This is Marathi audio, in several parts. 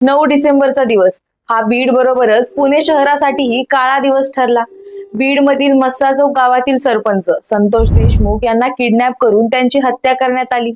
नऊ डिसेंबरचा दिवस. हा बीड बरोबरच पुणे शहरासाठीही काळा दिवस ठरला. बीड मधील मस्सा गावातील सरपंच संतोष देशमुख यांना किडनॅप करून त्यांची हत्या करण्यात आली.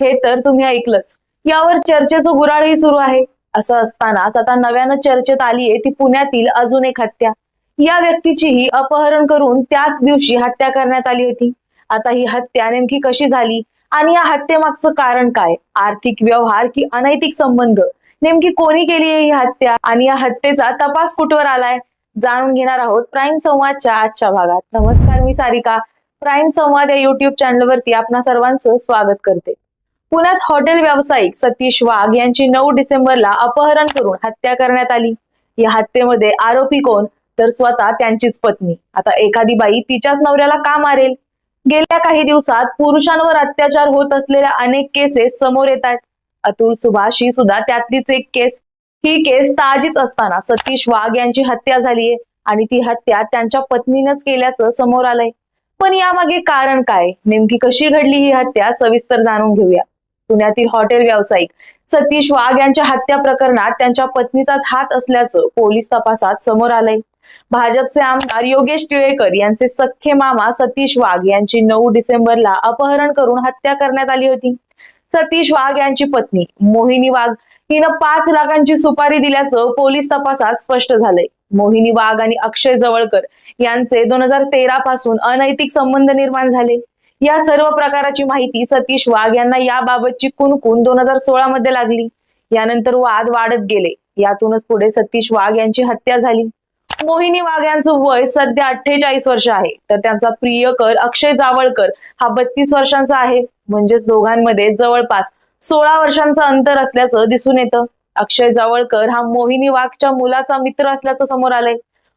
हे तर तुम्ही ऐकलंच. यावर चर्चेचं गुराळही सुरू आहे. असं असतानाच आता नव्यानं चर्चेत आलीये ती पुण्यातील अजून एक हत्या. या व्यक्तीचीही अपहरण करून त्याच दिवशी हत्या करण्यात आली होती. आता ही हत्या नेमकी कशी झाली? आणि या हत्येमागचं कारण काय? आर्थिक व्यवहार की अनैतिक संबंध? नेमकी कोणी केली आहे ही हत्या? आणि या हत्येचा तपास कुठवर आलाय? जाणून घेणार आहोत प्राईम संवादच्या आजच्या भागात. नमस्कार मी सारिका. प्राईम संवाद या युट्यूब चॅनलवरती आपणा सर्वांचं स्वागत करते. पुण्यात हॉटेल व्यावसायिक सतीश वाघ यांची नऊ डिसेंबरला अपहरण करून हत्या करण्यात आली. या हत्येमध्ये आरोपी कोण? तर स्वतः त्यांचीच पत्नी. आता एखादी बाई तिच्याच नवऱ्याला का मारेल? गेल्या काही दिवसात पुरुषांवर अत्याचार होत असलेल्या अनेक केसेस समोर येत आहेत. अतुल सुभाष ही सुद्धा त्यातलीच एक केस. ही केस ताजीच असताना सतीश वाघ यांची हत्या झालीये आणि ती हत्या त्यांच्या पत्नीनंच केल्याचं समोर आलंय. पण यामागे कारण काय? नेमकी कशी घडली ही हत्या? सविस्तर जाणून घेऊया. पुण्यातील हॉटेल व्यावसायिक सतीश वाघ यांच्या हत्या प्रकरणात त्यांच्या पत्नीचाच हात असल्याचं पोलीस तपासात समोर आलंय. भाजपचे आमदार योगेश टिळेकर यांचे सख्खे मामा सतीश वाघ यांची नऊ डिसेंबरला अपहरण करून हत्या करण्यात आली होती. सतीश वाघ यांची पत्नी. मोहिनी वाघ हिनं पाच लाखांची सुपारी दिल्याचं पोलीस तपासात स्पष्ट झालंय. मोहिनी वाघ आणि अक्षय जवळकर यांचे दोन हजार तेरा पासून अनैतिक संबंध निर्माण झाले. या सर्व प्रकाराची माहिती सतीश वाघ यांना याबाबतची कुणकुण दोन हजार सोळा मध्ये लागली. यानंतर वाद वाढत गेले. यातूनच पुढे सतीश वाघ यांची हत्या झाली. मोहिनी वाघ यांचं वय सध्या अठ्ठेचाळीस वर्ष आहे. तर त्यांचा प्रियकर अक्षय जावळकर हा बत्तीस वर्षांचा आहे. म्हणजेच दोघांमध्ये जवळपास सोळा वर्षांचं अंतर असल्याचं दिसून येतं. अक्षय जावळकर हा मोहिनी वाघच्या मुलाचा मित्र असल्याचं समोर आलंय.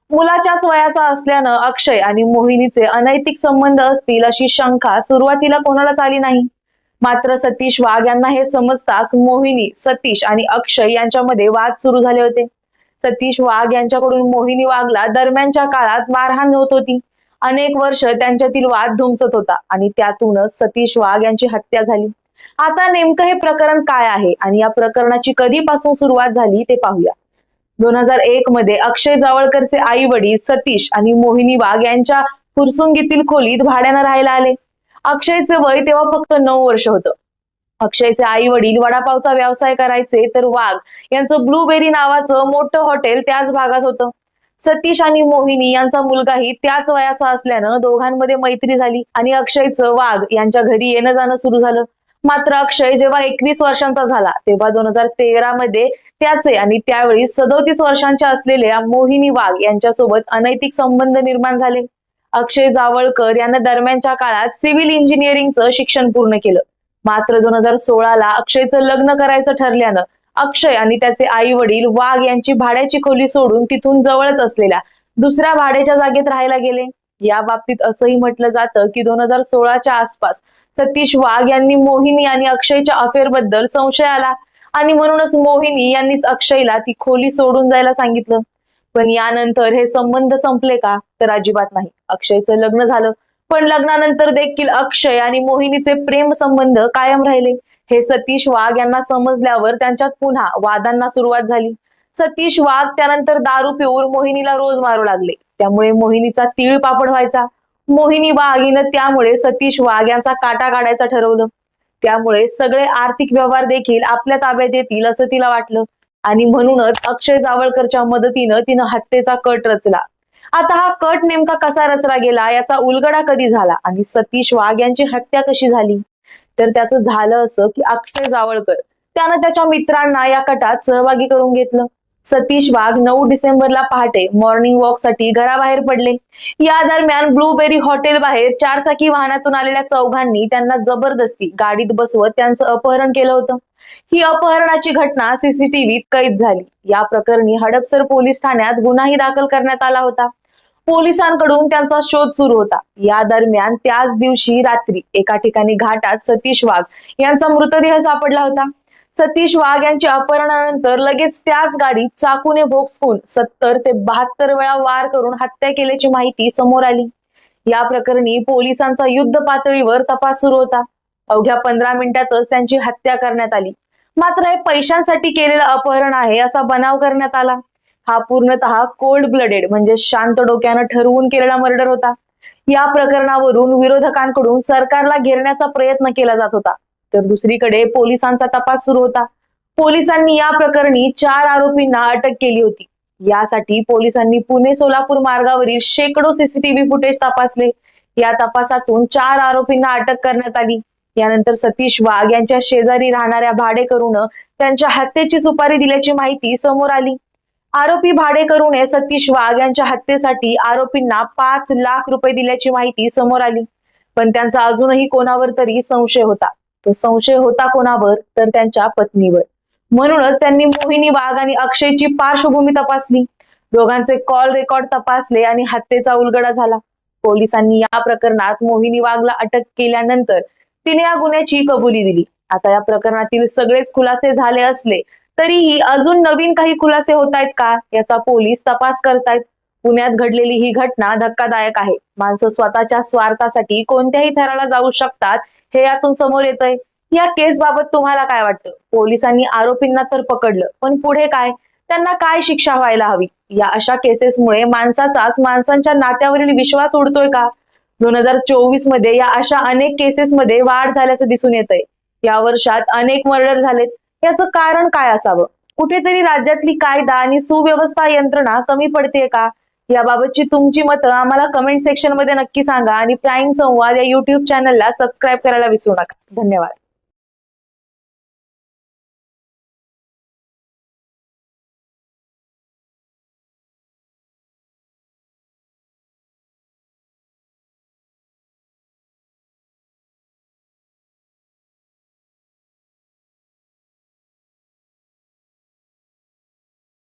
मुलाच्याच वयाचा असल्यानं अक्षय आणि मोहिनीचे अनैतिक संबंध असतील अशी शंका सुरुवातीला कोणालाच आली नाही. मात्र सतीश वाघ यांना हे समजताच मोहिनी सतीश आणि अक्षय यांच्यामध्ये वाद सुरू झाले होते. सतीश वाघ यांच्याकडून मोहिनी वाघला दरम्यानच्या काळात मारहाण होत होती. अनेक वर्ष त्यांच्यातील वाद धुमसत होता आणि त्यातूनच सतीश वाघ यांची हत्या झाली. आता नेमकं हे प्रकरण काय आहे आणि या प्रकरणाची कधीपासून सुरुवात झाली ते पाहूया. दोन हजार एक मध्ये अक्षय जावळकरचे आई वडील सतीश आणि मोहिनी वाघ यांच्या फुरसुंगीतील खोलीत भाड्यानं राहायला आले. अक्षयचे वय तेव्हा फक्त नऊ वर्ष होतं. अक्षयचे आई वडील वडापावचा व्यवसाय करायचे तर वाघ यांचं ब्लूबेरी नावाचं मोठं हॉटेल त्याच भागात होतं. सतीश आणि मोहिनी यांचा मुलगाही त्याच वयाचा असल्यानं दोघांमध्ये मैत्री झाली आणि अक्षयचं वाघ यांच्या घरी येणं जाणं सुरू झालं. मात्र अक्षय जेव्हा एकवीस वर्षांचा झाला तेव्हा दोन हजार तेरा मध्ये त्याचे आणि त्यावेळी सदोतीस वर्षांच्या असलेल्या मोहिनी वाघ यांच्यासोबत अनैतिक संबंध निर्माण झाले. अक्षय जावळकर यांना दरम्यानच्या काळात सिव्हिल इंजिनिअरिंगचं शिक्षण पूर्ण केलं. मात्र दोन हजार सोळाला अक्षयचं लग्न करायचं ठरल्यानं अक्षय आणि त्याचे आई वडील वाघ यांची भाड्याची खोली सोडून तिथून जवळच असलेल्या दुसऱ्या भाड्याच्या जागेत राहायला गेले. या बाबतीत असंही म्हटलं जातं की दोन हजार सोळाच्या आसपास सतीश वाघ यांनी मोहिनी आणि अक्षयच्या अफेअरबद्दल संशय आला आणि म्हणूनच मोहिनी यांनीच अक्षयला ती खोली सोडून जायला सांगितलं. पण यानंतर हे संबंध संपले का? तर अजिबात नाही. अक्षयचं लग्न झालं. पण लग्नानंतर देखील अक्षय आणि मोहिनीचे प्रेम संबंध कायम राहिले. हे सतीश वाघ यांना समजल्यावर त्यांच्यात पुन्हा वादांना सुरुवात झाली. सतीश वाघ त्यानंतर दारू पिऊन मोहिनीला रोज मारू लागले. त्यामुळे मोहिनीचा तीळ पापड व्हायचा. मोहिनी वाघ हिनं त्यामुळे सतीश वाघ यांचा काटा काढायचा ठरवलं. त्यामुळे सगळे आर्थिक व्यवहार देखील आपल्या ताब्यात येतील असं तिला वाटलं. आणि म्हणूनच अक्षय जावळकरच्या मदतीनं तिनं हत्येचा कट रचला. आता हा कट नेमका कसा रचला गेला याचा उलगडा कधी झाला आणि सतीश वाघ यांची हत्या कशी झाली? तर त्याचं झालं असं की अक्षय जावळकर त्यानं त्याच्या मित्रांना या कटात सहभागी करून घेतलं. सतीश वाघ नऊ डिसेंबरला पहाटे मॉर्निंग वॉकसाठी घराबाहेर पडले. या दरम्यान ब्लूबेरी हॉटेल बाहेर चारचाकी वाहनातून आलेल्या चौघांनी त्यांना जबरदस्ती गाडीत बसवत त्यांचं अपहरण केलं होतं. ही अपहरणाची घटना सीसीटीव्हीत कैद झाली. या प्रकरणी हडपसर पोलीस ठाण्यात गुन्हाही दाखल करण्यात आला होता. पोलिसांकडून त्यांचा शोध सुरू होता. या दरम्यान त्याच दिवशी रात्री एका ठिकाणी घाटात सतीश वाघ यांचा मृतदेह सापडला होता. सतीश वाघ यांच्या अपहरणानंतर लगेच त्याच गाडीत चाकूने भोगसून सत्तर ते बहात्तर वेळा वार करून हत्या केल्याची माहिती समोर आली. या प्रकरणी पोलिसांचा युद्ध पातळीवर तपास सुरू होता. अवघ्या पंधरा मिनिटातच त्यांची हत्या करण्यात आली. मात्र हे पैशांसाठी केलेलं अपहरण आहे असा बनाव करण्यात आला. हा पूर्णतः कोल्ड ब्लडेड म्हणजे शांत डोक्यानं ठरवून केलेला मर्डर होता. या प्रकरणावरून विरोधकांकडून सरकारला घेरण्याचा प्रयत्न केला जात होता. तर दुसरीकडे पोलिसांचा तपास सुरू होता. पोलिसांनी या प्रकरणी चार आरोपींना अटक केली होती. यासाठी पोलिसांनी पुणे सोलापूर मार्गावरील शेकडो सीसीटीव्ही फुटेज तपासले. या तपासातून चार आरोपींना अटक करण्यात आली. यानंतर सतीश वाघ यांच्या शेजारी राहणाऱ्या भाडेकरून त्यांच्या हत्येची सुपारी दिल्याची माहिती समोर आली. आरोपी भाडेकरूने सतीश वाघ यांच्या हत्येसाठी आरोपींना पाच लाख रुपये दिल्याची माहिती समोर आली. पण त्यांचा अजूनही कोणावर तरी संशय होता. तो संशय होता कोणावर? तर त्यांच्या पत्नीवर. म्हणूनच त्यांनी मोहिनी वाघ आणि अक्षयची पार्श्वभूमी तपासली. दोघांचे कॉल रेकॉर्ड तपासले आणि हत्येचा उलगडा झाला. पोलिसांनी या प्रकरणात मोहिनी वाघला अटक केल्यानंतर तिने या गुन्ह्याची कबुली दिली. आता या प्रकरणातील सगळेच खुलासे झाले असले तरीही अजून नवीन काही खुलासे होत आहेत का? याचा पोलीस तपास करतायत. पुण्यात घडलेली ही घटना धक्कादायक आहे. माणसं स्वतःच्या स्वार्थासाठी कोणत्याही थराला जाऊ शकतात हे यातून समोर येतंय. या केस बाबत तुम्हाला काय वाटतं? पोलिसांनी आरोपींना तर पकडलं पण पुढे काय? त्यांना काय शिक्षा व्हायला हवी? या अशा केसेसमुळे माणसाचाच माणसांच्या नात्यावरील विश्वास उडतोय का? दोन हजार चोवीसमध्ये या अशा अनेक केसेसमध्ये वाढ झाल्याचं दिसून येत आहे या वर्षात अनेक मर्डर झालेत. याचं कारण काय असावं? कुठेतरी राज्यातली कायदा आणि सुव्यवस्था यंत्रणा कमी पडते का? याबाबतची तुमची मतं आम्हाला कमेंट सेक्शनमध्ये नक्की सांगा आणि प्राईम संवाद या युट्यूब चॅनलला सबस्क्राईब करायला विसरू नका. धन्यवाद.